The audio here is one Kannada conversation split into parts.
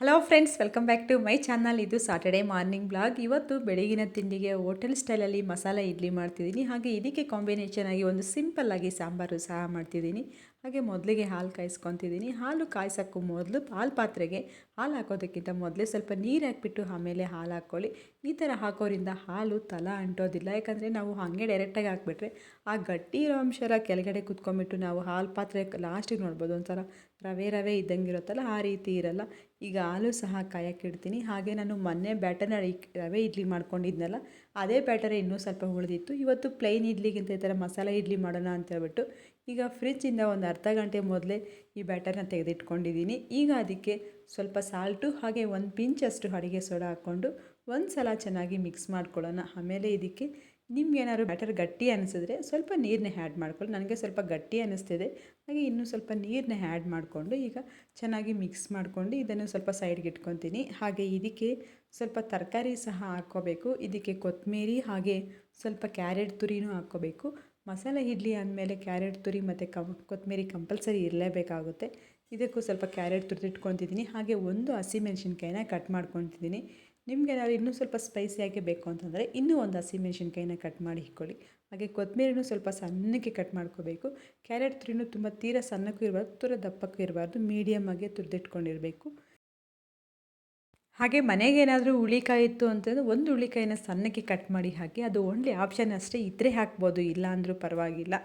Hello friends welcome back to my channel ಇದು ಸಾಟರ್ಡೆ ಮಾರ್ನಿಂಗ್ ಬ್ಲಾಗ್ ಇವತ್ತು ಬೆಳಗಿನ ತಿಂಡಿಗೆ ಹೋಟೆಲ್ ಸ್ಟೈಲಲ್ಲಿ ಮಸಾಲೆ ಇಡ್ಲಿ ಮಾಡ್ತಿದ್ದೀನಿ. ಹಾಗೆ ಇದಕ್ಕೆ ಕಾಂಬಿನೇಷನ್ ಆಗಿ ಒಂದು ಸಿಂಪಲ್ ಆಗಿ ಸಾಂಬಾರು ಸಹ ಮಾಡ್ತಿದ್ದೀನಿ. ಹಾಗೆ ಮೊದಲಿಗೆ ಹಾಲು ಕಾಯಿಸ್ಕೊತಿದ್ದೀನಿ. ಹಾಲು ಕಾಯಿಸೋಕ್ಕೂ ಮೊದಲು ಹಾಲು ಪಾತ್ರೆಗೆ ಹಾಲು ಹಾಕೋದಕ್ಕಿಂತ ಮೊದಲೇ ಸ್ವಲ್ಪ ನೀರು ಹಾಕಿಬಿಟ್ಟು ಆಮೇಲೆ ಹಾಲು ಹಾಕ್ಕೊಳ್ಳಿ. ಈ ಥರ ಹಾಕೋರಿಂದ ಹಾಲು ತಲ ಅಂಟೋದಿಲ್ಲ. ಯಾಕಂದರೆ ನಾವು ಹಾಗೆ ಡೈರೆಕ್ಟಾಗಿ ಹಾಕ್ಬಿಟ್ರೆ ಆ ಗಟ್ಟಿ ಇರೋ ಅಂಶರ ಕೆಳಗಡೆ ಕುತ್ಕೊಂಬಿಟ್ಟು ನಾವು ಹಾಲು ಪಾತ್ರೆ ಲಾಸ್ಟಿಗೆ ನೋಡ್ಬೋದು. ಒಂಥರ ರವೆ ರವೆ ಇದ್ದಂಗೆ ಇರುತ್ತಲ್ಲ ಆ ರೀತಿ ಇರಲ್ಲ. ಈಗ ಹಾಲು ಸಹ ಕಾಯಕ್ಕೆ ಇಡ್ತೀನಿ. ಹಾಗೆ ನಾನು ಮೊನ್ನೆ ಬ್ಯಾಟರ್ನ ರವೆ ಇಡ್ಲಿ ಮಾಡ್ಕೊಂಡಿದ್ನಲ್ಲ, ಅದೇ ಬ್ಯಾಟರೇ ಇನ್ನೂ ಸ್ವಲ್ಪ ಉಳಿದಿತ್ತು. ಇವತ್ತು ಪ್ಲೈನ್ ಇಡ್ಲಿಗಿಂತ ಈ ಥರ ಮಸಾಲೆ ಇಡ್ಲಿ ಮಾಡೋಣ ಅಂತ ಹೇಳ್ಬಿಟ್ಟು ಈಗ ಫ್ರಿಜ್ಜಿಂದ ಒಂದು ಅರ್ಧ ಗಂಟೆ ಮೊದಲೇ ಈ ಬ್ಯಾಟರ್ನ ತೆಗೆದಿಟ್ಕೊಂಡಿದ್ದೀನಿ ಈಗ ಅದಕ್ಕೆ ಸ್ವಲ್ಪ ಸಾಲ್ಟು ಹಾಗೆ ಒಂದು ಪಿಂಚಷ್ಟು ಅಡುಗೆ ಸೋಡಾ ಹಾಕ್ಕೊಂಡು ಒಂದು ಸಲ ಚೆನ್ನಾಗಿ ಮಿಕ್ಸ್ ಮಾಡ್ಕೊಳ್ಳೋಣ. ಆಮೇಲೆ ಇದಕ್ಕೆ ನಿಮ್ಗೇನಾದ್ರು ಬ್ಯಾಟರ್ ಗಟ್ಟಿ ಅನಿಸಿದ್ರೆ ಸ್ವಲ್ಪ ನೀರನ್ನೇ ಆ್ಯಡ್ ಮಾಡ್ಕೊಳ್ಳಿ. ನನಗೆ ಸ್ವಲ್ಪ ಗಟ್ಟಿ ಅನ್ನಿಸ್ತಿದೆ ಹಾಗೆ ಇನ್ನೂ ಸ್ವಲ್ಪ ನೀರನ್ನೇ ಆ್ಯಡ್ ಮಾಡಿಕೊಂಡು ಈಗ ಚೆನ್ನಾಗಿ ಮಿಕ್ಸ್ ಮಾಡಿಕೊಂಡು ಇದನ್ನು ಸ್ವಲ್ಪ ಸೈಡ್ಗೆ ಇಟ್ಕೊತೀನಿ. ಹಾಗೆ ಇದಕ್ಕೆ ಸ್ವಲ್ಪ ತರಕಾರಿ ಸಹ ಹಾಕ್ಕೋಬೇಕು. ಇದಕ್ಕೆ ಕೊತ್ತಂಬರಿ ಹಾಗೆ ಸ್ವಲ್ಪ ಕ್ಯಾರೆಟ್ ತುರಿನೂ ಹಾಕ್ಕೋಬೇಕು. ಮಸಾಲೆ ಇಡ್ಲಿ ಅಂದಮೇಲೆ ಕ್ಯಾರೆಟ್ ತುರಿ ಮತ್ತು ಕಮ್ ಕೊತ್ತಂಬರಿ ಕಂಪಲ್ಸರಿ ಇರಲೇಬೇಕಾಗುತ್ತೆ. ಇದಕ್ಕೂ ಸ್ವಲ್ಪ ಕ್ಯಾರೆಟ್ ತುರಿದಿಟ್ಕೊತಿದ್ದೀನಿ ಹಾಗೆ ಒಂದು ಹಸಿಮೆಣ್ಸಿನ್ಕಾಯಿನ ಕಟ್ ಮಾಡ್ಕೊತಿದ್ದೀನಿ ಏನಾದ್ರು ಇನ್ನೂ ಸ್ವಲ್ಪ ಸ್ಪೈಸಿಯಾಗಿ ಬೇಕು ಅಂತಂದರೆ ಇನ್ನೂ ಒಂದು ಹಸಿಮೆಣ್ಸಿನ್ಕಾಯಿನ ಕಟ್ ಮಾಡಿ ಇಟ್ಕೊಳ್ಳಿ. ಹಾಗೆ ಕೊತ್ತಂಬರಿನೂ ಸ್ವಲ್ಪ ಸಣ್ಣಕ್ಕೆ ಕಟ್ ಮಾಡ್ಕೋಬೇಕು. ಕ್ಯಾರೆಟ್ ತುರಿನೂ ತುಂಬ ತೀರ ಸಣ್ಣಕ್ಕೂ ಇರಬಾರ್ದು, ತೀರ ದಪ್ಪಕ್ಕೂ ಇರಬಾರ್ದು, ಮೀಡಿಯಮ್ಮಾಗಿ ತುರಿದಿಟ್ಕೊಂಡಿರಬೇಕು. ಹಾಗೆ ಮನೆಗೆ ಏನಾದರೂ ಹುಳಿಕಾಯಿ ಇತ್ತು ಅಂತಂದರೆ ಒಂದು ಹುಳಿಕಾಯಿನ ಸಣ್ಣಕ್ಕೆ ಕಟ್ ಮಾಡಿ ಹಾಕಿ ಅದು ಓನ್ಲಿ ಆಪ್ಷನ್ ಅಷ್ಟೇ ಇದ್ದರೆ ಹಾಕ್ಬೋದು, ಇಲ್ಲ ಅಂದರೂ ಪರವಾಗಿಲ್ಲ.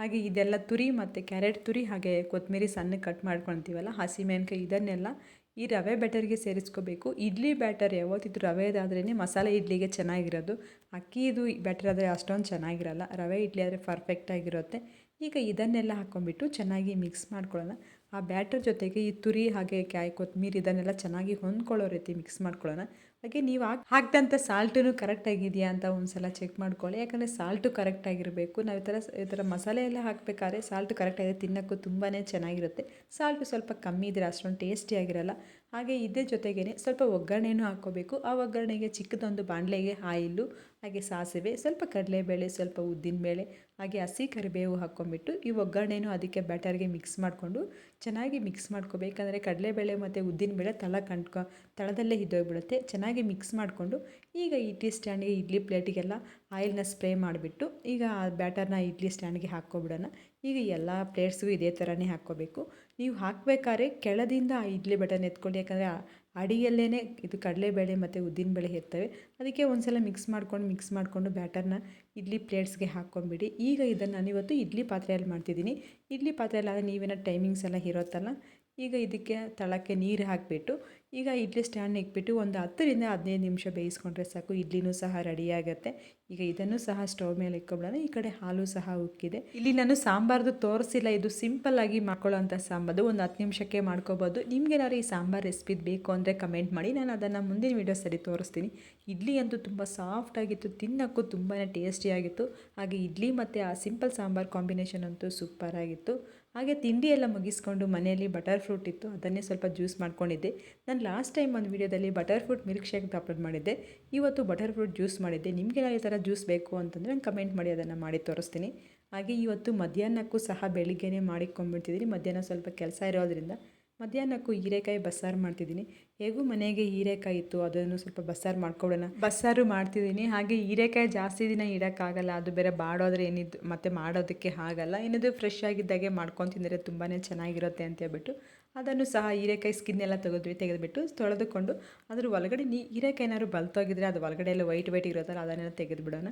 ಹಾಗೆ ಇದೆಲ್ಲ ತುರಿ ಮತ್ತು ಕ್ಯಾರೆಟ್ ತುರಿ ಹಾಗೆ ಕೊತ್ತಂಬರಿ ಸಣ್ಣಗೆ ಕಟ್ ಮಾಡ್ಕೊತೀವಲ್ಲ ಹಸಿಮೆಣ್ಕಾಯಿ ಇದನ್ನೆಲ್ಲ ಈ ರವೆ ಬ್ಯಾಟರ್ಗೆ ಸೇರಿಸ್ಕೋಬೇಕು. ಇಡ್ಲಿ ಬ್ಯಾಟರ್ ಯಾವತ್ತಿದ್ದು ರವೆದಾದ್ರೇ ಮಸಾಲೆ ಇಡ್ಲಿಗೆ ಚೆನ್ನಾಗಿರೋದು. ಅಕ್ಕಿದು ಬ್ಯಾಟರ್ ಆದರೆ ಅಷ್ಟೊಂದು ಚೆನ್ನಾಗಿರಲ್ಲ, ರವೆ ಇಡ್ಲಿ ಆದರೆ ಪರ್ಫೆಕ್ಟಾಗಿರುತ್ತೆ ಈಗ ಇದನ್ನೆಲ್ಲ ಹಾಕ್ಕೊಂಡ್ಬಿಟ್ಟು ಚೆನ್ನಾಗಿ ಮಿಕ್ಸ್ ಮಾಡ್ಕೊಳ್ಳೋಣ. ಆ ಬ್ಯಾಟರ್ ಜೊತೆಗೆ ಈ ತುರಿ ಹಾಗೆ ಕಾಯಿ ಕೊತ್ತಂಬರಿ ಇದನ್ನೆಲ್ಲ ಚೆನ್ನಾಗಿ ಹೊಂದ್ಕೊಳ್ಳೋ ರೀತಿ ಮಿಕ್ಸ್ ಮಾಡ್ಕೊಳ್ಳೋಣ. ಹಾಗೆ ನೀವು ಹಾಕಿ ಹಾಕಿದಂಥ ಸಾಲ್ಟೂ ಕರೆಕ್ಟಾಗಿದೆಯಾ ಅಂತ ಒಂದು ಸಲ ಚೆಕ್ ಮಾಡ್ಕೊಳ್ಳಿ. ಯಾಕಂದರೆ ಸಾಲ್ಟು ಕರೆಕ್ಟಾಗಿರಬೇಕು ನಾವು ಈ ಥರ ಈ ಥರ ಮಸಾಲೆ ಎಲ್ಲ ಹಾಕಬೇಕಾದ್ರೆ ಸಾಲ್ಟು ಕರೆಕ್ಟಾಗಿದೆ ತಿನ್ನೋಕ್ಕೂ ತುಂಬಾ ಚೆನ್ನಾಗಿರುತ್ತೆ. ಸಾಲ್ಟು ಸ್ವಲ್ಪ ಕಮ್ಮಿ ಇದ್ರೆ ಅಷ್ಟೊಂದು ಟೇಸ್ಟಿಯಾಗಿರಲ್ಲ ಹಾಗೆ ಇದೇ ಜೊತೆಗೇ ಸ್ವಲ್ಪ ಒಗ್ಗರಣೆನೂ ಹಾಕ್ಕೋಬೇಕು. ಆ ಒಗ್ಗರಣೆಗೆ ಚಿಕ್ಕದೊಂದು ಬಾಣಲೆಗೆ ಆಯಿಲು ಹಾಗೆ ಸಾಸಿವೆ, ಸ್ವಲ್ಪ ಕಡಲೆಬೇಳೆ, ಸ್ವಲ್ಪ ಉದ್ದಿನಬೇಳೆ ಹಾಗೆ ಹಸಿ ಕರಿಬೇವು ಹಾಕ್ಕೊಂಬಿಟ್ಟು ಈ ಒಗ್ಗರಣೆನೂ ಅದಕ್ಕೆ ಬ್ಯಾಟರ್ಗೆ ಮಿಕ್ಸ್ ಮಾಡಿಕೊಂಡು ಚೆನ್ನಾಗಿ ಮಿಕ್ಸ್ ಮಾಡ್ಕೋಬೇಕಂದ್ರೆ ಕಡಲೆಬೇಳೆ ಮತ್ತು ಉದ್ದಿನಬೇಳೆ ತಳ ಕಂಡ್ಕೊ, ತಳದಲ್ಲೇ ಇದ್ದೋಗ್ಬಿಡುತ್ತೆ ಚೆನ್ನಾಗಿ ಮಿಕ್ಸ್ ಮಾಡಿಕೊಂಡು ಈಗ ಇಡ್ಲಿ ಸ್ಟ್ಯಾಂಡ್ಗೆ ಇಡ್ಲಿ ಪ್ಲೇಟಿಗೆಲ್ಲ ಆಯಿಲ್ನ ಸ್ಪ್ರೇ ಮಾಡಿಬಿಟ್ಟು ಈಗ ಆ ಬ್ಯಾಟರ್ನ ಇಡ್ಲಿ ಸ್ಟ್ಯಾಂಡ್ಗೆ ಹಾಕ್ಕೊಬಿಡೋಣ. ಈಗ ಎಲ್ಲ ಪ್ಲೇಟ್ಸ್ಗೂ ಇದೇ ಥರನೇ ಹಾಕ್ಕೋಬೇಕು. ನೀವು ಹಾಕಬೇಕಾದ್ರೆ ಕೆಳದಿಂದ ಆ ಇಡ್ಲಿ ಬಟನ್ ಎತ್ಕೊಳ್ಳಿ, ಯಾಕಂದರೆ ಅಡಿಯಲ್ಲೇ ಇದು ಕಡಲೆಬೇಳೆ ಮತ್ತು ಉದ್ದಿನಬೇಳೆ ಇರ್ತವೆ ಅದಕ್ಕೆ ಒಂದು ಸಲ ಮಿಕ್ಸ್ ಮಾಡ್ಕೊಂಡು ಮಿಕ್ಸ್ ಮಾಡಿಕೊಂಡು ಬ್ಯಾಟರ್ನ ಇಡ್ಲಿ ಪ್ಲೇಟ್ಸ್ಗೆ ಹಾಕ್ಕೊಂಡ್ಬಿಡಿ. ಈಗ ಇದನ್ನು ನಾನಿವತ್ತು ಇಡ್ಲಿ ಪಾತ್ರೆಯಲ್ಲಿ ಮಾಡ್ತಿದ್ದೀನಿ. ಇಡ್ಲಿ ಪಾತ್ರೆಯಲ್ಲಿ ಆದರೆ ನೀವೇನೋ ಟೈಮಿಂಗ್ಸ್ ಎಲ್ಲ ಇರುತ್ತಲ್ಲ ಈಗ ಇದಕ್ಕೆ ತಳಕ್ಕೆ ನೀರು ಹಾಕಿಬಿಟ್ಟು, ಈಗ ಇಡ್ಲಿ ಸ್ಟ್ಯಾಂಡ್ ಇಕ್ಬಿಟ್ಟು ಒಂದು ಹತ್ತರಿಂದ ಹದಿನೈದು ನಿಮಿಷ ಬೇಯಿಸ್ಕೊಂಡ್ರೆ ಸಾಕು. ಇಡ್ಲಿನೂ ಸಹ ರೆಡಿಯಾಗುತ್ತೆ ಈಗ ಇದನ್ನು ಸಹ ಸ್ಟವ್ ಮೇಲೆ ಇಕ್ಕೊಬಿಡೋಣ ಈ ಕಡೆ ಹಾಲು ಸಹ ಉಕ್ಕಿದೆ. ಇಲ್ಲಿ ನಾನು ಸಾಂಬಾರ್ದು ತೋರಿಸಿಲ್ಲ. ಇದು ಸಿಂಪಲ್ ಆಗಿ ಮಾಡ್ಕೊಳ್ಳೋಂಥ ಸಾಂಬಾರು ಒಂದು ಹತ್ತು ನಿಮಿಷಕ್ಕೆ ಮಾಡ್ಕೋಬೋದು. ನಿಮ್ಗೇನಾದ್ರು ಈ ಸಾಂಬಾರು ರೆಸಿಪಿ ಬೇಕು ಅಂದರೆ ಕಮೆಂಟ್ ಮಾಡಿ. ನಾನು ಅದನ್ನು ಮುಂದಿನ ವೀಡಿಯೋಸಲ್ಲಿ ತೋರಿಸ್ತೀನಿ. ಇಡ್ಲಿ ಅಂತೂ ತುಂಬ ಸಾಫ್ಟಾಗಿತ್ತು ತಿನ್ನೋಕ್ಕೂ ತುಂಬಾ ಟೇಸ್ಟಿಯಾಗಿತ್ತು ಹಾಗೆ ಇಡ್ಲಿ ಮತ್ತು ಆ ಸಿಂಪಲ್ ಸಾಂಬಾರು ಕಾಂಬಿನೇಷನ್ ಅಂತೂ ಸೂಪರಾಗಿತ್ತು ಹಾಗೆ ತಿಂಡಿ ಎಲ್ಲ ಮುಗಿಸ್ಕೊಂಡು ಮನೆಯಲ್ಲಿ ಬಟರ್ ಫ್ರೂಟ್ ಇತ್ತು, ಅದನ್ನೇ ಸ್ವಲ್ಪ ಜ್ಯೂಸ್ ಮಾಡ್ಕೊಂಡಿದ್ದೆ. ನಾನು ಲಾಸ್ಟ್ ಟೈಮ್ ಒಂದು ವೀಡಿಯೋದಲ್ಲಿ butter fruit milkshake upload ಮಾಡಿದ್ದೆ. ಇವತ್ತು ಬಟರ್ ಫ್ರೂಟ್ ಜ್ಯೂಸ್ ಮಾಡಿದ್ದೆ. ನಿಮಗೆ ಈ ಥರ ಜ್ಯೂಸ್ ಬೇಕು ಅಂತಂದರೆ ನಾನು ಕಮೆಂಟ್ ಮಾಡಿ, ಅದನ್ನು ಮಾಡಿ ತೋರಿಸ್ತೀನಿ. ಹಾಗೆ ಇವತ್ತು ಮಧ್ಯಾಹ್ನಕ್ಕೂ ಸಹ ಬೆಳಿಗ್ಗೆನೇ ಮಾಡಿಕೊಂಡ್ಬಿಡ್ತಿದ್ದೀನಿ ಮಧ್ಯಾಹ್ನ ಸ್ವಲ್ಪ ಕೆಲಸ ಇರೋದ್ರಿಂದ ಮಧ್ಯಾಹ್ನಕ್ಕೂ ಹೀರೆಕಾಯಿ ಬಸ್ಸಾರು ಮಾಡ್ತಿದ್ದೀನಿ. ಹೇಗೂ ಮನೆಗೆ ಹೀರೆಕಾಯಿ ಇತ್ತು, ಅದನ್ನು ಸ್ವಲ್ಪ ಬಸ್ಸಾರು ಮಾಡ್ಕೊಡೋಣ ಬಸ್ಸಾರು ಮಾಡ್ತಿದ್ದೀನಿ. ಹಾಗೆ ಹೀರೆಕಾಯಿ ಜಾಸ್ತಿ ದಿನ ಇಡೋಕ್ಕಾಗಲ್ಲ, ಅದು ಬೇರೆ ಬಾಡೋದ್ರೆ ಏನಿದ್ದು ಮತ್ತೆ ಮಾಡೋದಕ್ಕೆ ಆಗಲ್ಲ. ಏನಿದು ಫ್ರೆಶ್ ಆಗಿದ್ದಾಗೆ ಮಾಡ್ಕೊಂಡು ತಿಂದರೆ ತುಂಬಾ ಚೆನ್ನಾಗಿರುತ್ತೆ ಅಂತ ಹೇಳ್ಬಿಟ್ಟು ಅದನ್ನು ಸಹ ಹೀರೆಕಾಯಿ ಸ್ಕಿನ್ ಎಲ್ಲ ತೆಗೆದ್ವಿ, ತೆಗೆದುಬಿಟ್ಟು ತೊಳೆದುಕೊಂಡು ಅದ್ರ ಒಳಗಡೆ ನೀ ಹೀರೆಕಾಯಿ ಏನಾದ್ರು ಬಲ್ತೋಗಿದ್ರೆ ಅದು ಒಳಗಡೆ ಎಲ್ಲ ವೈಟ್ ವೈಟ್ ಇರೋದಲ್ಲ ಅದನ್ನೆಲ್ಲ ತೆಗೆದುಬಿಡೋಣ.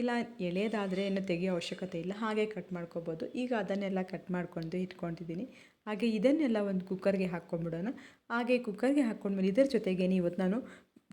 ಇಲ್ಲ, ಎಳೆದಾದರೆ ಏನು ತೆಗೆಯೋ ಅವಶ್ಯಕತೆ ಇಲ್ಲ, ಹಾಗೆ ಕಟ್ ಮಾಡ್ಕೋಬೋದು. ಈಗ ಅದನ್ನೆಲ್ಲ ಕಟ್ ಮಾಡ್ಕೊಂಡು ಇಟ್ಕೊತಿದ್ದೀನಿ ಹಾಗೆ ಇದನ್ನೆಲ್ಲ ಒಂದು ಕುಕ್ಕರ್ಗೆ ಹಾಕ್ಕೊಂಡ್ಬಿಡೋಣ. ಹಾಗೆ ಕುಕ್ಕರ್ಗೆ ಹಾಕ್ಕೊಂಡ್ಮೇಲೆ ಇದರ ಜೊತೆಗೆ ಇವತ್ತು ನಾನು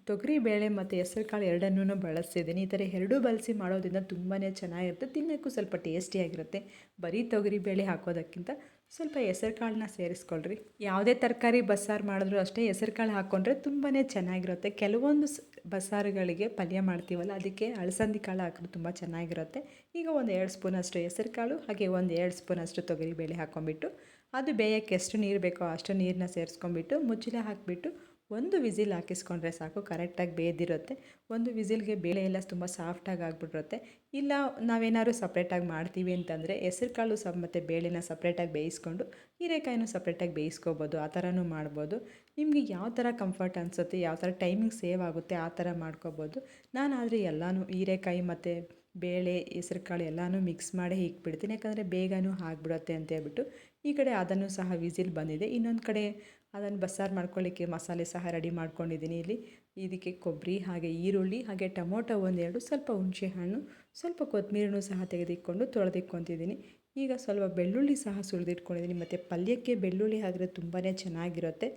ತೊಗರಿ ಬೇಳೆ ಮತ್ತು ಹೆಸರು ಕಾಳು ಎರಡನ್ನೂ ಬಳಸ್ತಿದ್ದೀನಿ. ಈ ಥರ ಎರಡೂ ಬಳಸಿ ಮಾಡೋದ್ರಿಂದ ತುಂಬಾ ಚೆನ್ನಾಗಿರುತ್ತೆ. ತಿನ್ನೋಕ್ಕೂ ಸ್ವಲ್ಪ ಟೇಸ್ಟಿಯಾಗಿರುತ್ತೆ. ಬರೀ ತೊಗರಿ ಬೇಳೆ ಹಾಕೋದಕ್ಕಿಂತ ಸ್ವಲ್ಪ ಹೆಸರು ಕಾಳನ್ನ ಸೇರಿಸ್ಕೊಳ್ರಿ. ಯಾವುದೇ ತರಕಾರಿ ಬಸ್ಸಾರು ಮಾಡಿದ್ರು ಅಷ್ಟೇ ಹೆಸರು ಕಾಳು ಹಾಕ್ಕೊಂಡ್ರೆ ತುಂಬಾ ಚೆನ್ನಾಗಿರುತ್ತೆ. ಕೆಲವೊಂದು ಬಸ್ಸಾರುಗಳಿಗೆ ಪಲ್ಯ ಮಾಡ್ತೀವಲ್ಲ, ಅದಕ್ಕೆ ಅಳಸಂದಿ ಕಾಳು ಹಾಕಿದ್ರೆ ತುಂಬ ಚೆನ್ನಾಗಿರುತ್ತೆ. ಈಗ ಒಂದು ಎರಡು ಸ್ಪೂನಷ್ಟು ಹೆಸರು ಕಾಳು ಹಾಗೆ ಒಂದು ಎರಡು ಸ್ಪೂನಷ್ಟು ತೊಗರಿ ಬೇಳೆ ಹಾಕ್ಕೊಂಬಿಟ್ಟು ಅದು ಬೇಯಕ್ಕೆ ಎಷ್ಟು ನೀರು ಬೇಕೋ ಅಷ್ಟು ನೀರನ್ನ ಸೇರಿಸ್ಕೊಂಬಿಟ್ಟು ಮುಚ್ಚಲ ಹಾಕಿಬಿಟ್ಟು ಒಂದು ವಿಸಿಲ್ ಹಾಕಿಸ್ಕೊಂಡ್ರೆ ಸಾಕು, ಕರೆಕ್ಟಾಗಿ ಬೇದಿರುತ್ತೆ. ಒಂದು ವಿಸಿಲ್ಗೆ ಬೇಳೆ ಎಲ್ಲ ತುಂಬ ಸಾಫ್ಟಾಗಿ ಆಗಿಬಿಟ್ಟಿರುತ್ತೆ. ಇಲ್ಲ, ನಾವೇನಾದ್ರು ಸಪ್ರೇಟಾಗಿ ಮಾಡ್ತೀವಿ ಅಂತಂದರೆ ಹೆಸರು ಕಾಳು ಮತ್ತು ಬೇಳೆನ ಸಪ್ರೇಟಾಗಿ ಬೇಯಿಸ್ಕೊಂಡು, ಹೀರೆಕಾಯಿನೂ ಸಪ್ರೇಟಾಗಿ ಬೇಯಿಸ್ಕೋಬೋದು, ಆ ಥರನೂ ಮಾಡ್ಬೋದು. ನಿಮಗೆ ಯಾವ ಥರ ಕಂಫರ್ಟ್ ಅನಿಸುತ್ತೆ, ಯಾವ ಥರ ಟೈಮಿಂಗ್ ಸೇವ್ ಆಗುತ್ತೆ, ಆ ಥರ ನಾನು ನಾನಾದರೆ ಎಲ್ಲನೂ ಹೀರೆಕಾಯಿ ಮತ್ತು ಬೇಳೆ, ಹೆಸರುಕಾಳು ಎಲ್ಲನೂ ಮಿಕ್ಸ್ ಮಾಡಿ ಇಕ್ಬಿಡ್ತೀನಿ ಯಾಕಂದರೆ ಬೇಗನೂ ಆಗಿಬಿಡುತ್ತೆ ಅಂತ ಹೇಳ್ಬಿಟ್ಟು ಈ ಕಡೆ ಅದನ್ನು ಸಹ ವಿಸಿಲ್ ಬಂದಿದೆ. ಇನ್ನೊಂದು ಕಡೆ ಅದನ್ನು ಬಸ್ಸಾರು ಮಾಡ್ಕೊಳ್ಳಿಕ್ಕೆ ಮಸಾಲೆ ಸಹ ರೆಡಿ ಮಾಡ್ಕೊಂಡಿದ್ದೀನಿ ಇಲ್ಲಿ. ಇದಕ್ಕೆ ಕೊಬ್ಬರಿ, ಹಾಗೆ ಈರುಳ್ಳಿ, ಹಾಗೆ ಟೊಮೊಟೊ ಒಂದೆರಡು, ಸ್ವಲ್ಪ ಹುಣಸೆ ಹಣ್ಣು, ಸ್ವಲ್ಪ ಕೊತ್ತಂಬರಿನೂ ಸಹ ತೆಗೆದಿಟ್ಕೊಂಡು ತೊಳೆದಿಟ್ಕೊತಿದ್ದೀನಿ ಈಗ ಸ್ವಲ್ಪ ಬೆಳ್ಳುಳ್ಳಿ ಸಹ ಸುರಿದಿಟ್ಕೊಂಡಿದ್ದೀನಿ. ಮತ್ತು ಪಲ್ಯಕ್ಕೆ ಬೆಳ್ಳುಳ್ಳಿ ಹಾಕಿದ್ರೆ ತುಂಬಾ ಚೆನ್ನಾಗಿರುತ್ತೆ.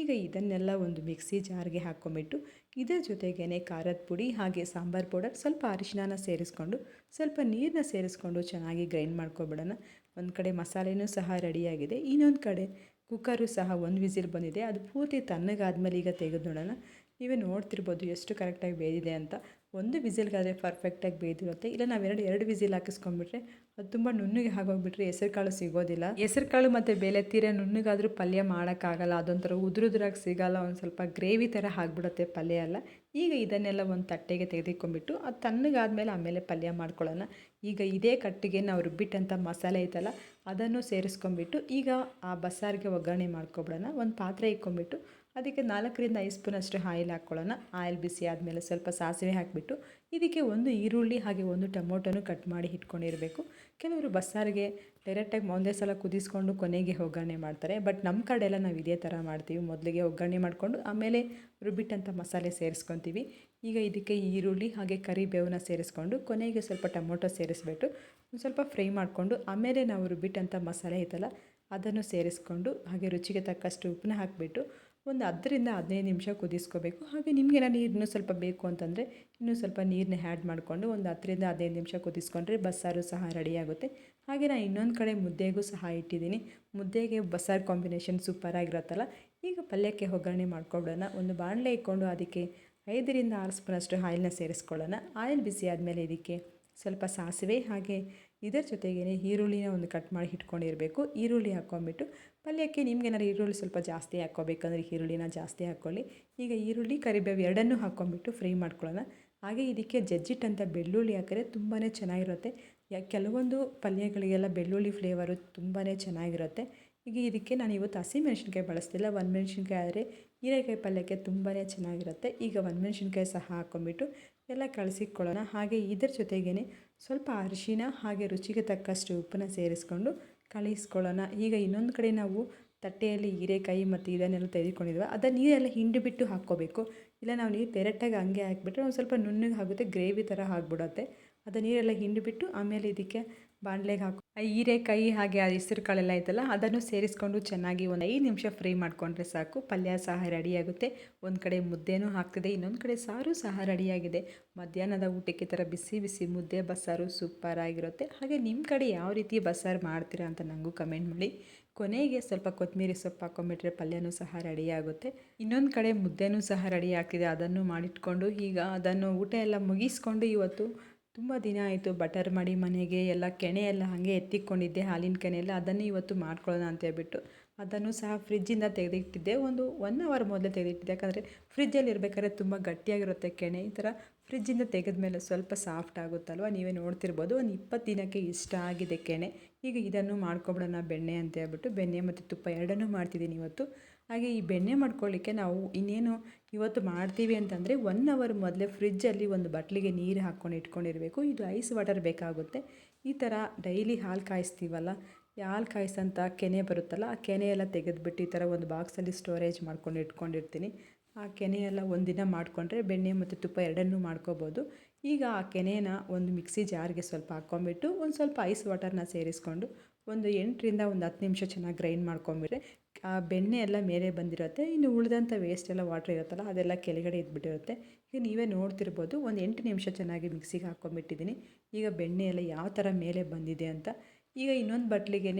ಈಗ ಇದನ್ನೆಲ್ಲ ಒಂದು ಮಿಕ್ಸಿ ಜಾರ್ಗೆ ಹಾಕ್ಕೊಂಬಿಟ್ಟು ಇದರ ಜೊತೆಗೇ ಖಾರದ ಪುಡಿ, ಹಾಗೆ ಸಾಂಬಾರು ಪೌಡರ್, ಸ್ವಲ್ಪ ಅರಿಶಿನ ಸೇರಿಸ್ಕೊಂಡು, ಸ್ವಲ್ಪ ನೀರನ್ನ ಸೇರಿಸ್ಕೊಂಡು ಚೆನ್ನಾಗಿ ಗ್ರೈಂಡ್ ಮಾಡ್ಕೊಬಿಡೋಣ. ಒಂದು ಕಡೆ ಮಸಾಲೆನೂ ಸಹ ರೆಡಿಯಾಗಿದೆ. ಇನ್ನೊಂದು ಕಡೆ ಕುಕ್ಕರು ಸಹ ಒಂದು ವಿಸಿಲ್ ಬಂದಿದೆ. ಅದು ಪೂರ್ತಿ ತಣ್ಣಗಾದ್ಮೇಲೆ ಈಗ ತೆಗೆದು ನೋಡೋಣ. ನೀವೇ ನೋಡ್ತಿರ್ಬೋದು ಎಷ್ಟು ಕರೆಕ್ಟಾಗಿ ಬೇಯ್ದಿದೆ ಅಂತ. ಒಂದು ವಿಸಿಲ್ಗಾದರೆ ಪರ್ಫೆಕ್ಟಾಗಿ ಬೇಯ್ದಿರುತ್ತೆ ಇಲ್ಲ ನಾವು ಎರಡು ವಿಸಿಲ್ ಹಾಕಿಸ್ಕೊಂಡ್ಬಿಟ್ರೆ ಅದು ತುಂಬ ನುಣ್ಣಗೆ ಆಗೋಗ್ಬಿಟ್ರೆ ಹೆಸರು ಕಾಳು ಸಿಗೋದಿಲ್ಲ. ಹೆಸರು ಕಾಳು ಮತ್ತು ಬೇಳೆ ತೀರ ನುಣ್ಣಗಾದರೂ ಪಲ್ಯ ಮಾಡೋಕ್ಕಾಗಲ್ಲ. ಅದೊಂಥರ ಉದುರುದ್ರಾಗಿ ಸಿಗೋಲ್ಲ. ಒಂದು ಸ್ವಲ್ಪ ಗ್ರೇವಿ ಥರ ಆಗಿಬಿಡುತ್ತೆ ಪಲ್ಯ ಎಲ್ಲ. ಈಗ ಇದನ್ನೆಲ್ಲ ಒಂದು ತಟ್ಟೆಗೆ ತೆಗೆದಿಕೊಂಡ್ಬಿಟ್ಟು ಅದು ತಣ್ಣಗಾದ್ಮೇಲೆ ಆಮೇಲೆ ಪಲ್ಯ ಮಾಡ್ಕೊಳ್ಳೋಣ. ಈಗ ಇದೇ ಕಟ್ಟಿಗೆ ನಾವು ರುಬ್ಬಿಟ್ಟಂಥ ಮಸಾಲೆ ಐತಲ್ಲ ಅದನ್ನು ಸೇರಿಸ್ಕೊಂಬಿಟ್ಟು ಈಗ ಆ ಬಸ್ಸಾರಿಗೆ ಒಗ್ಗರಣೆ ಮಾಡ್ಕೊಬಿಡೋಣ. ಒಂದು ಪಾತ್ರೆ ಇಕ್ಕೊಂಬಿಟ್ಟು ಅದಕ್ಕೆ ನಾಲ್ಕರಿಂದ ಐದು ಸ್ಪೂನಷ್ಟು ಆಯಿಲ್ ಹಾಕ್ಕೊಳ್ಳೋಣ. ಆಯಿಲ್ ಬಿಸಿ ಆದಮೇಲೆ ಸ್ವಲ್ಪ ಸಾಸಿವೆ ಹಾಕಿಬಿಟ್ಟು ಇದಕ್ಕೆ ಒಂದು ಈರುಳ್ಳಿ ಹಾಗೆ ಒಂದು ಟೊಮೊಟೊನು ಕಟ್ ಮಾಡಿ ಇಟ್ಕೊಂಡಿರಬೇಕು. ಕೆಲವರು ಬಸ್ಸಾರಿಗೆ ಡೈರೆಕ್ಟಾಗಿ ಒಂದೇ ಸಲ ಕುದಿಸ್ಕೊಂಡು ಕೊನೆಗೆ ಒಗ್ಗರಣೆ ಮಾಡ್ತಾರೆ. ಬಟ್ ನಮ್ಮ ಕಡೆ ಎಲ್ಲ ನಾವು ಇದೇ ಥರ ಮಾಡ್ತೀವಿ. ಮೊದಲಿಗೆ ಒಗ್ಗರಣೆ ಮಾಡಿಕೊಂಡು ಆಮೇಲೆ ರುಬ್ಬಿಟ್ಟಂಥ ಮಸಾಲೆ ಸೇರಿಸ್ಕೊತೀವಿ. ಈಗ ಇದಕ್ಕೆ ಈರುಳ್ಳಿ ಹಾಗೆ ಕರಿಬೇವನ್ನ ಸೇರಿಸ್ಕೊಂಡು ಕೊನೆಗೆ ಸ್ವಲ್ಪ ಟೊಮೊಟೊ ಸೇರಿಸ್ಬಿಟ್ಟು ಒಂದು ಸ್ವಲ್ಪ ಫ್ರೈ ಮಾಡಿಕೊಂಡು ಆಮೇಲೆ ನಾವು ರುಬ್ಬಿಟ್ಟಂಥ ಮಸಾಲೆ ಐತಲ್ಲ, ಅದನ್ನು ಸೇರಿಸ್ಕೊಂಡು ಹಾಗೆ ರುಚಿಗೆ ತಕ್ಕಷ್ಟು ಉಪ್ಪನ್ನ ಹಾಕಿಬಿಟ್ಟು ಒಂದು ಹತ್ತರಿಂದ ಹದಿನೈದು ನಿಮಿಷ ಕುದಿಸ್ಕೋಬೇಕು. ಹಾಗೆ ನಿಮಗೆ ನೀರು ಇನ್ನೂ ಸ್ವಲ್ಪ ಬೇಕು ಅಂತಂದರೆ ಇನ್ನೂ ಸ್ವಲ್ಪ ನೀರನ್ನ ಆ್ಯಡ್ ಮಾಡಿಕೊಂಡು ಒಂದು ಹತ್ತರಿಂದ ಹದಿನೈದು ನಿಮಿಷ ಕುದಿಸ್ಕೊಂಡ್ರೆ ಬಸ್ಸಾರು ಸಹ ರೆಡಿಯಾಗುತ್ತೆ ಹಾಗೆ ನಾನು ಇನ್ನೊಂದು ಕಡೆ ಮುದ್ದೆಗೂ ಸಹ ಇಟ್ಟಿದ್ದೀನಿ. ಮುದ್ದೆಗೆ ಬಸ್ಸಾರು ಕಾಂಬಿನೇಷನ್ ಸೂಪರಾಗಿರುತ್ತಲ್ಲ ಈಗ ಪಲ್ಯಕ್ಕೆ ಒಗ್ಗರಣೆ ಮಾಡ್ಕೊಬಿಡೋಣ. ಒಂದು ಬಾಣಲೆ ಇಟ್ಕೊಂಡು ಅದಕ್ಕೆ ಐದರಿಂದ ಆರು ಸ್ಪೂನಷ್ಟು ಆಯಿಲ್ನ ಸೇರಿಸ್ಕೊಳ್ಳೋಣ. ಆಯಿಲ್ ಬಿಸಿ ಆದಮೇಲೆ ಇದಕ್ಕೆ ಸ್ವಲ್ಪ ಸಾಸಿವೆ ಹಾಗೆ ಇದರ ಜೊತೆಗೇ ಈರುಳ್ಳಿನ ಒಂದು ಕಟ್ ಮಾಡಿ ಇಟ್ಕೊಂಡಿರಬೇಕು. ಈರುಳ್ಳಿ ಹಾಕ್ಕೊಂಬಿಟ್ಟು ಪಲ್ಯಕ್ಕೆ ನಿಮ್ಗೇನಾದ್ರು ಈರುಳ್ಳಿ ಸ್ವಲ್ಪ ಜಾಸ್ತಿ ಹಾಕ್ಕೋಬೇಕಂದ್ರೆ ಈರುಳ್ಳಿನ ಜಾಸ್ತಿ ಹಾಕ್ಕೊಳ್ಳಿ. ಈಗ ಈರುಳ್ಳಿ, ಕರಿಬೇವು ಎರಡನ್ನೂ ಹಾಕ್ಕೊಂಬಿಟ್ಟು ಫ್ರೈ ಮಾಡ್ಕೊಳ್ಳೋಣ. ಹಾಗೆ ಇದಕ್ಕೆ ಜಜ್ಜಿಟ್ ಅಂತ ಬೆಳ್ಳುಳ್ಳಿ ಹಾಕಿದ್ರೆ ತುಂಬಾ ಚೆನ್ನಾಗಿರುತ್ತೆ. ಯಾ ಕೆಲವೊಂದು ಪಲ್ಯಗಳಿಗೆಲ್ಲ ಬೆಳ್ಳುಳ್ಳಿ ಫ್ಲೇವರು ತುಂಬಾ ಚೆನ್ನಾಗಿರುತ್ತೆ. ಈಗ ಇದಕ್ಕೆ ನಾನು ಇವತ್ತು ಹಸಿ ಮೆಣಸಿನ್ಕಾಯಿ ಬಳಸ್ತಿಲ್ಲ. ಒಂದು ಮೆಣಸಿನ್ಕಾಯಿ ಆದರೆ ಹೀರೆಕಾಯಿ ಪಲ್ಯಕ್ಕೆ ತುಂಬಾ ಚೆನ್ನಾಗಿರುತ್ತೆ. ಈಗ ಒಂದು ಮೆಣಸಿನ್ಕಾಯಿ ಸಹ ಹಾಕ್ಕೊಂಬಿಟ್ಟು ಎಲ್ಲ ಕಳಿಸಿಕೊಳ್ಳೋಣ. ಹಾಗೆ ಇದರ ಜೊತೆಗೆ ಸ್ವಲ್ಪ ಅರಿಶಿನ ಹಾಗೆ ರುಚಿಗೆ ತಕ್ಕಷ್ಟು ಉಪ್ಪನ್ನ ಸೇರಿಸ್ಕೊಂಡು ಕಳಿಸ್ಕೊಳ್ಳೋಣ. ಈಗ ಇನ್ನೊಂದು ಕಡೆ ನಾವು ತಟ್ಟೆಯಲ್ಲಿ ಹೀರೆಕಾಯಿ ಮತ್ತು ಇದನ್ನೆಲ್ಲ ತೆಗೆದುಕೊಂಡಿದ್ವಿ ಅದನ್ನು ನೀರೆಲ್ಲ ಹಿಂಡಿಬಿಟ್ಟು ಹಾಕ್ಕೋಬೇಕು. ಇಲ್ಲ ನಾವು ನೀರು ಡೈರೆಕ್ಟಾಗಿ ಹಂಗೆ ಹಾಕಿಬಿಟ್ರೆ ಒಂದು ಸ್ವಲ್ಪ ನುಣ್ಣಗೆ ಆಗುತ್ತೆ, ಗ್ರೇವಿ ಥರ ಆಗಿಬಿಡುತ್ತೆ. ಅದನ್ನು ನೀರೆಲ್ಲ ಹಿಂಡಿಬಿಟ್ಟು ಆಮೇಲೆ ಇದಕ್ಕೆ ಬಾಣಲೆಗೆ ಹಾಕಿ. ಆ ಹೀರೆಕಾಯಿ ಹಾಗೆ ಆ ಹೆಸರು ಕಾಳೆಲ್ಲ ಐತಲ್ಲ ಅದನ್ನು ಸೇರಿಸ್ಕೊಂಡು ಚೆನ್ನಾಗಿ ಒಂದು ಐದು ನಿಮಿಷ ಫ್ರೈ ಮಾಡಿಕೊಂಡ್ರೆ ಸಾಕು. ಪಲ್ಯ ಸಹ ರೆಡಿಯಾಗುತ್ತೆ. ಒಂದು ಕಡೆ ಮುದ್ದೆನೂ ಹಾಕ್ತಿದೆ, ಇನ್ನೊಂದು ಕಡೆ ಸಾರು ಸಹ ರೆಡಿಯಾಗಿದೆ. ಮಧ್ಯಾಹ್ನದ ಊಟಕ್ಕೆ ಥರ ಬಿಸಿ ಬಿಸಿ ಮುದ್ದೆ, ಬಸ್ಸಾರು ಸೂಪರಾಗಿರುತ್ತೆ ಹಾಗೆ ನಿಮ್ಮ ಕಡೆ ಯಾವ ರೀತಿ ಬಸ್ಸಾರು ಮಾಡ್ತೀರಾ ಅಂತ ನನಗೂ ಕಮೆಂಟ್ ಮಾಡಿ. ಕೊನೆಗೆ ಸ್ವಲ್ಪ ಕೊತ್ತಂಬರಿ ಸೊಪ್ಪು ಹಾಕೊಂಡ್ಬಿಟ್ರೆ ಪಲ್ಯನೂ ಸಹ ರೆಡಿಯಾಗುತ್ತೆ. ಇನ್ನೊಂದು ಕಡೆ ಮುದ್ದೆನೂ ಸಹ ರೆಡಿ ಆಗ್ತಿದೆ, ಅದನ್ನು ಮಾಡಿಟ್ಕೊಂಡು ಈಗ ಅದನ್ನು ಊಟ ಎಲ್ಲ ಮುಗಿಸ್ಕೊಂಡು ಇವತ್ತು ತುಂಬ ದಿನ ಆಯಿತು ಬಟರ್ ಮಾಡಿ ಮನೆಗೆ, ಎಲ್ಲ ಕೆನೆ ಎಲ್ಲ ಹಾಗೆ ಎತ್ತಿಕೊಂಡಿದ್ದೆ, ಹಾಲಿನ ಕೆನೆ ಎಲ್ಲ ಅದನ್ನು ಇವತ್ತು ಮಾಡ್ಕೊಳ್ಳೋಣ ಅಂತ ಹೇಳ್ಬಿಟ್ಟು. ಅದನ್ನು ಸಹ ಫ್ರಿಜ್ಜಿಂದ ತೆಗೆದಿಟ್ಟಿದ್ದೆ. ಒಂದು ಒನ್ ಅವರ್ ಮೊದಲೇ ತೆಗೆದಿಟ್ಟಿದ್ದೆ. ಯಾಕಂದರೆ ಫ್ರಿಜ್ಜಲ್ಲಿ ಇರಬೇಕಾದ್ರೆ ತುಂಬ ಗಟ್ಟಿಯಾಗಿರುತ್ತೆ ಕೆನೆ ಈ ಥರ ಫ್ರಿಜ್ಜಿಂದ ತೆಗೆದ ಮೇಲೆ ಸ್ವಲ್ಪ ಸಾಫ್ಟ್ ಆಗುತ್ತಲ್ವ? ನೀವೇ ನೋಡ್ತಿರ್ಬೋದು. ಒಂದು ಇಪ್ಪತ್ತು ದಿನಕ್ಕೆ ಇಷ್ಟ ಆಗಿದೆ ಕೆನೆ ಈಗ ಇದನ್ನು ಮಾಡ್ಕೊಬಿಡೋಣ, ಬೆಣ್ಣೆ ಅಂತ ಹೇಳ್ಬಿಟ್ಟು. ಬೆಣ್ಣೆ ಮತ್ತು ತುಪ್ಪ ಎರಡನ್ನೂ ಮಾಡ್ತಿದ್ದೀನಿ ಇವತ್ತು. ಹಾಗೆ ಈ ಬೆಣ್ಣೆ ಮಾಡ್ಕೊಳ್ಳಿಕ್ಕೆ ನಾವು ಇನ್ನೇನು ಇವತ್ತು ಮಾಡ್ತೀವಿ ಅಂತಂದರೆ ಒನ್ ಅವರ್ ಮೊದಲೇ ಫ್ರಿಜ್ಜಲ್ಲಿ ಒಂದು ಬಟ್ಲಿಗೆ ನೀರು ಹಾಕ್ಕೊಂಡು ಇಟ್ಕೊಂಡಿರಬೇಕು. ಇದು ಐಸ್ ವಾಟರ್ ಬೇಕಾಗುತ್ತೆ. ಈ ಥರ ಡೈಲಿ ಹಾಲು ಕಾಯಿಸ್ತೀವಲ್ಲ ಹಾಲು ಕಾಯಿಸಂಥ ಕೆನೆ ಬರುತ್ತಲ್ಲ, ಆ ಕೆನೆ ಎಲ್ಲ ತೆಗೆದುಬಿಟ್ಟು ಈ ಥರ ಒಂದು ಬಾಕ್ಸಲ್ಲಿ ಸ್ಟೋರೇಜ್ ಮಾಡ್ಕೊಂಡು ಇಟ್ಕೊಂಡಿರ್ತೀನಿ. ಆ ಕೆನೆ ಎಲ್ಲ ಒಂದಿನ ಮಾಡಿಕೊಂಡ್ರೆ ಬೆಣ್ಣೆ ಮತ್ತು ತುಪ್ಪ ಎರಡನ್ನೂ ಮಾಡ್ಕೋಬೋದು. ಈಗ ಆ ಕೆನೆನ ಒಂದು ಮಿಕ್ಸಿ ಜಾರ್ಗೆ ಸ್ವಲ್ಪ ಹಾಕ್ಕೊಂಬಿಟ್ಟು ಒಂದು ಸ್ವಲ್ಪ ಐಸ್ ವಾಟರ್ನ ಸೇರಿಸ್ಕೊಂಡು ಒಂದು ಎಂಟರಿಂದ ಒಂದು ಹತ್ತು ನಿಮಿಷ ಚೆನ್ನಾಗಿ ಗ್ರೈಂಡ್ ಮಾಡ್ಕೊಂಬಿಟ್ರೆ ಆ ಬೆಣ್ಣೆ ಎಲ್ಲ ಮೇಲೆ ಬಂದಿರುತ್ತೆ, ಇನ್ನು ಉಳಿದಂಥ ವೇಸ್ಟ್ ಎಲ್ಲ ವಾಟರ್ ಇರುತ್ತಲ್ಲ, ಅದೆಲ್ಲ ಕೆಳಗಡೆ ಇದ್ಬಿಟ್ಟಿರುತ್ತೆ. ಈಗ ನೀವೇ ನೋಡ್ತಿರ್ಬೋದು, ಒಂದು ಎಂಟು ನಿಮಿಷ ಚೆನ್ನಾಗಿ ಮಿಕ್ಸಿಗೆ ಹಾಕ್ಕೊಂಬಿಟ್ಟಿದ್ದೀನಿ ಈಗ ಬೆಣ್ಣೆ ಎಲ್ಲ ಯಾವ ಥರ ಮೇಲೆ ಬಂದಿದೆ ಅಂತ. ಈಗ ಇನ್ನೊಂದು ಬಟ್ಲಿಗೆ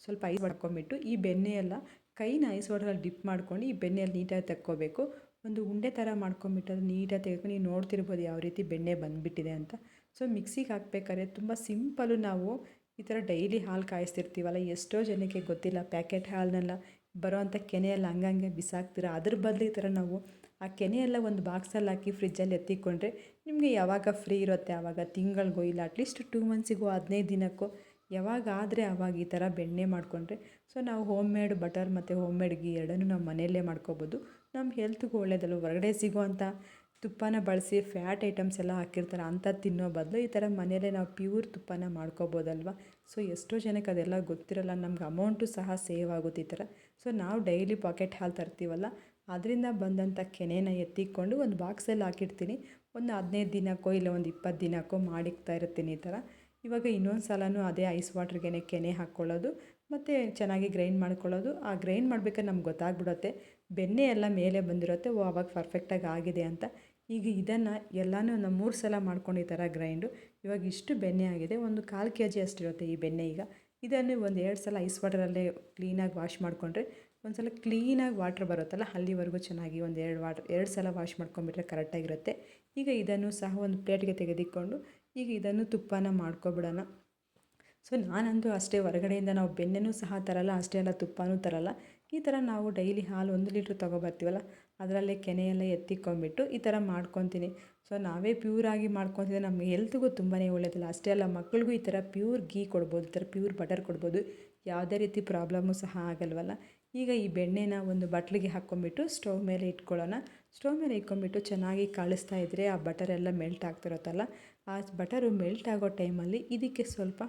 ಸ್ವಲ್ಪ ಐಸ್ ಮಾಡ್ಕೊಂಬಿಟ್ಟು ಈ ಬೆಣ್ಣೆ ಎಲ್ಲ ಕೈನ ಐಸ್ ವಾಟರಲ್ಲಿ ಡಿಪ್ ಮಾಡ್ಕೊಂಡು ಈ ಬೆಣ್ಣೆಯಲ್ಲಿ ನೀಟಾಗಿ ತಕ್ಕೋಬೇಕು. ಒಂದು ಉಂಡೆ ಥರ ಮಾಡ್ಕೊಂಬಿಟ್ಟು ಅದು ನೀಟಾಗಿ ತೆಗೆದು ನೀವು ನೋಡ್ತಿರ್ಬೋದು ಯಾವ ರೀತಿ ಬೆಣ್ಣೆ ಬಂದುಬಿಟ್ಟಿದೆ ಅಂತ. ಸೊ ಮಿಕ್ಸಿಗೆ ಹಾಕ್ಬೇಕಾದ್ರೆ ತುಂಬ ಸಿಂಪಲು ನಾವು ಈ ಥರ ಡೈಲಿ ಹಾಲು ಕಾಯಿಸ್ತಿರ್ತೀವಲ್ಲ, ಎಷ್ಟೋ ಜನಕ್ಕೆ ಗೊತ್ತಿಲ್ಲ, ಪ್ಯಾಕೆಟ್ ಹಾಲನ್ನೆಲ್ಲ ಬರೋವಂಥ ಕೆನೆಯೆಲ್ಲ ಹಂಗಂಗೆ ಬಿಸಾಕ್ತೀರ. ಅದ್ರ ಬದಲು ಈ ಥರ ನಾವು ಆ ಕೆನೆಯೆಲ್ಲ ಒಂದು ಬಾಕ್ಸಲ್ಲಿ ಹಾಕಿ ಫ್ರಿಜ್ಜಲ್ಲಿ ಎತ್ತಿಕೊಂಡ್ರೆ ನಿಮಗೆ ಯಾವಾಗ ಫ್ರೀ ಇರುತ್ತೆ, ಆವಾಗ ತಿಂಗಳಿಗೋ ಇಲ್ಲ ಅಟ್ಲೀಸ್ಟ್ ಟೂ ಮಂತ್ಸಿಗೋ ಹದಿನೈದು ದಿನಕ್ಕೋ, ಯಾವಾಗ ಆದರೆ ಆವಾಗ ಈ ಥರ ಬೆಣ್ಣೆ ಮಾಡಿಕೊಂಡ್ರೆ. ಸೊ ನಾವು ಹೋಮ್ ಮೇಡ್ ಬಟರ್ ಮತ್ತು ಹೋಮ್ ಮೇಡ್ ಗೀ ಎರಡನ್ನೂ ನಾವು ಮನೆಯಲ್ಲೇ ಮಾಡ್ಕೋಬೋದು. ನಮ್ಮ ಹೆಲ್ತ್ಗೂ ಒಳ್ಳೆಯದಲ್ಲ ಹೊರಗಡೆ ಸಿಗುವಂಥ ತುಪ್ಪನ ಬಳಸಿ ಫ್ಯಾಟ್ ಐಟಮ್ಸ್ ಎಲ್ಲ ಹಾಕಿರ್ತಾರೆ. ಅಂತ ತಿನ್ನೋ ಬದಲು ಈ ಥರ ಮನೆಯಲ್ಲೇ ನಾವು ಪ್ಯೂರ್ ತುಪ್ಪನ ಮಾಡ್ಕೋಬೋದಲ್ವ? ಸೊ, ಎಷ್ಟೋ ಜನಕ್ಕೆ ಅದೆಲ್ಲ ಗೊತ್ತಿರಲ್ಲ. ನಮ್ಗೆ ಅಮೌಂಟು ಸಹ ಸೇವ್ ಆಗುತ್ತೆ ಈ ಥರ. ಸೊ, ನಾವು ಡೈಲಿ ಪಾಕೆಟ್ ಹಾಲು ತರ್ತೀವಲ್ಲ? ಅದರಿಂದ ಬಂದಂಥ ಕೆನೆನ ಎತ್ತಿಕೊಂಡು ಒಂದು ಬಾಕ್ಸಲ್ಲಿ ಹಾಕಿರ್ತೀನಿ ಒಂದು ಹದಿನೈದು ದಿನಕ್ಕೋ ಇಲ್ಲ ಒಂದು ಇಪ್ಪತ್ತು ದಿನಕ್ಕೋ ಮಾಡಿಕ್ತಾ ಇರ್ತೀನಿ ಈ ಥರ. ಇವಾಗ ಇನ್ನೊಂದು ಸಲನೂ ಅದೇ ಐಸ್ ವಾಟ್ರಿಗೆ ಕೆನೆ ಹಾಕ್ಕೊಳ್ಳೋದು. ಮತ್ತು ಚೆನ್ನಾಗಿ ಗ್ರೈಂಡ್ ಮಾಡ್ಕೊಳ್ಳೋದು. ಆ ಗ್ರೈಂಡ್ ಮಾಡಬೇಕಾದ್ರೆ ನಮ್ಗೆ ಗೊತ್ತಾಗ್ಬಿಡುತ್ತೆ. ಬೆಣ್ಣೆ ಎಲ್ಲ ಮೇಲೆ ಬಂದಿರುತ್ತೆ, ಓ ಆವಾಗ ಪರ್ಫೆಕ್ಟಾಗಿ ಆಗಿದೆ ಅಂತ. ಈಗ ಇದನ್ನು ಎಲ್ಲನೂ ನಾನು ಮೂರು ಸಲ ಮಾಡ್ಕೊಂಡು ಈ ಗ್ರೈಂಡು ಇವಾಗ ಇಷ್ಟು ಬೆಣ್ಣೆ ಆಗಿದೆ, ಒಂದು ಕಾಲು ಕೆ ಜಿ ಅಷ್ಟಿರುತ್ತೆ ಈ ಬೆಣ್ಣೆ ಈಗ. ಇದನ್ನು ಒಂದು ಎರಡು ಸಲ ಐಸ್ ವಾಟರಲ್ಲೇ ಕ್ಲೀನಾಗಿ ವಾಶ್ ಮಾಡಿಕೊಂಡ್ರೆ ಒಂದು ಸಲ ಕ್ಲೀನಾಗಿ ವಾಟ್ರ್ ಬರುತ್ತಲ್ಲ, ಅಲ್ಲಿವರೆಗೂ ಚೆನ್ನಾಗಿ ಒಂದು ಎರಡು ವಾಟ್ರ್ ಎರಡು ಸಲ ವಾಶ್ ಮಾಡ್ಕೊಂಬಿಟ್ರೆ ಕರೆಕ್ಟಾಗಿರುತ್ತೆ ಈಗ ಇದನ್ನು ಸಹ ಒಂದು ಪ್ಲೇಟ್ಗೆ ತೆಗೆದುಕೊಂಡು ಈಗ ಇದನ್ನು ತುಪ್ಪನ ಮಾಡ್ಕೊಬಿಡೋಣ. ಸೊ ನಾನಂತೂ ಅಷ್ಟೇ ಹೊರಗಡೆಯಿಂದ ನಾವು ಬೆಣ್ಣೆನೂ ಸಹ ತರಲ್ಲ, ಅಷ್ಟೇ ಅಲ್ಲ ತುಪ್ಪನೂ ತರಲ್ಲ. ಈ ಥರ ನಾವು ಡೈಲಿ ಹಾಲು ಒಂದು ಲೀಟ್ರ್ ತೊಗೊಬರ್ತೀವಲ್ಲ, ಅದರಲ್ಲೇ ಕೆನೆಯೆಲ್ಲ ಎತ್ತಿಕೊಂಡ್ಬಿಟ್ಟು ಈ ಥರ ಮಾಡ್ಕೊತೀನಿ. ಸೊ ನಾವೇ ಪ್ಯೂರಾಗಿ ಮಾಡ್ಕೊತಿದ್ರೆ ನಮ್ಮ ಹೆಲ್ತ್ಗೂ ತುಂಬಾ ಒಳ್ಳೆಯದಲ್ಲ ಅಷ್ಟೇ ಅಲ್ಲ, ಮಕ್ಳಿಗೂ ಈ ಥರ ಪ್ಯೂರ್ ಗೀ ಕೊಡ್ಬೋದು, ಈ ಥರ ಪ್ಯೂರ್ ಬಟರ್ ಕೊಡ್ಬೋದು. ಯಾವುದೇ ರೀತಿ ಪ್ರಾಬ್ಲಮ್ಮು ಸಹ ಆಗಲ್ವಲ್ಲ. ಈಗ ಈ ಬೆಣ್ಣೆನ ಒಂದು ಬಟ್ಲಿಗೆ ಹಾಕ್ಕೊಂಬಿಟ್ಟು ಸ್ಟವ್ ಮೇಲೆ ಇಟ್ಕೊಳ್ಳೋಣ. ಸ್ಟವ್ ಮೇಲೆ ಇಟ್ಕೊಂಬಿಟ್ಟು ಚೆನ್ನಾಗಿ ಕಳಿಸ್ತಾ ಇದ್ದರೆ ಆ ಬಟರ್ ಎಲ್ಲ ಮೆಲ್ಟ್ ಆಗ್ತಿರುತ್ತಲ್ಲ. ಆ ಬಟರು ಮೆಲ್ಟ್ ಆಗೋ ಟೈಮಲ್ಲಿ ಇದಕ್ಕೆ ಸ್ವಲ್ಪ